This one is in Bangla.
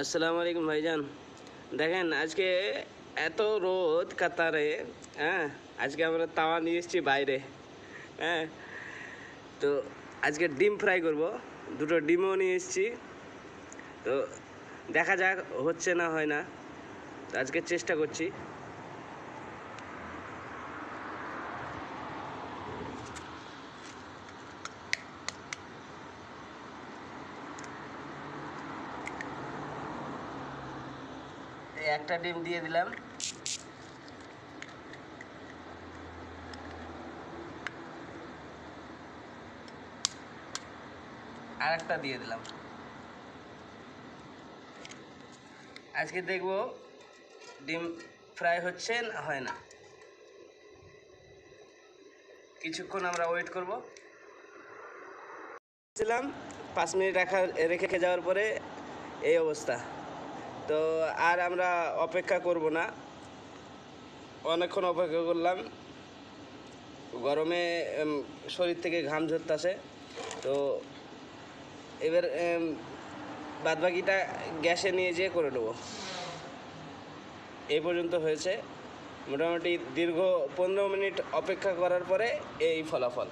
আসসালামু আলাইকুম ভাইজান। দেখেন, আজকে এত রোদ কাতারে হ্যাঁ? আজকে আমরা তাওয়া নিয়ে এসেছি বাইরে হ্যাঁ? তো আজকে ডিম ফ্রাই করব। দুটো ডিমও নিয়ে এসেছি। তো দেখা যাক, হচ্ছে না হয় না। তো আজকে চেষ্টা করছি। একটা ডিম দিয়ে দিলাম। আর একটা দিয়ে দিলাম। আজকে দেখব ডিম ফ্রাই হচ্ছে না হয় না। কিছুক্ষণ আমরা ওয়েট করব। ছিলাম পাঁচ মিনিট রাখা রেখে যাওয়ার পরে এই অবস্থা। তো আর আমরা অপেক্ষা করব না। অনেকক্ষণ অপেক্ষা করলাম। গরমে শরীর থেকে ঘাম ঝরতেছে। তো এবার বাদবাকিটা গ্যাসে নিয়ে যেয়ে করে নেব। এই পর্যন্ত হয়েছে। মোটামুটি দীর্ঘ পনেরো মিনিট অপেক্ষা করার পরে এই ফলাফল।